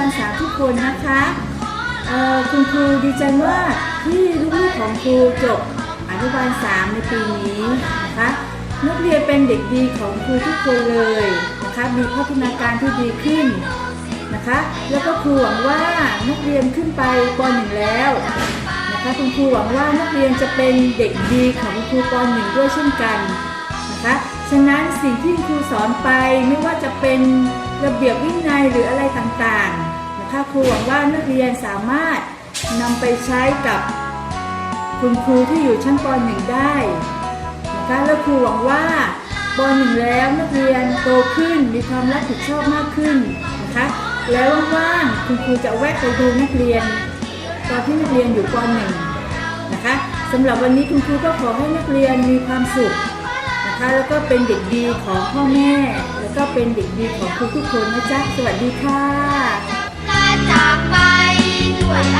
คนนะคะคุณครูดีใจมากที่ลูกๆของครูจบอนุบาล3ในปีนี้นะคะนักเรียนเป็นเด็กดีของครูทุกคนเลยนะคะมีพัฒนาการที่ดีขึ้นนะคะแล้วก็ครูหวังว่านักเรียนขึ้นไปป .1 แล้วนะคะคุณครูหวังว่านักเรียนจะเป็นเด็กดีของครูป .1 ด้วยเช่นกันนะคะฉะนั้นสิ่งที่ครูสอนไปไม่ว่าจะเป็น ระเบียบวินัยหรืออะไรต่างๆนะคะครูหวังว่านักเรียนสามารถนำไปใช้กับคุณครูที่อยู่ชั้นป .1 ได้นะคะแล้วครูหวังว่าป .1 แล้วนักเรียนโตขึ้นมีความรับผิดชอบมากขึ้นนะคะแล้วว่างๆคุณครูจะแวะไปดูนักเรียน ตอนที่นักเรียนอยู่ป .1 นะคะสำหรับวันนี้คุณครูก็ขอให้นักเรียนมีความสุข นะคะแล้วก็เป็นเด็กดีของพ่อแม่ แล้วก็เป็นเด็กดีของครูทุกคนนะจ๊ะ สวัสดีค่ะลาจากไปด้วยอะ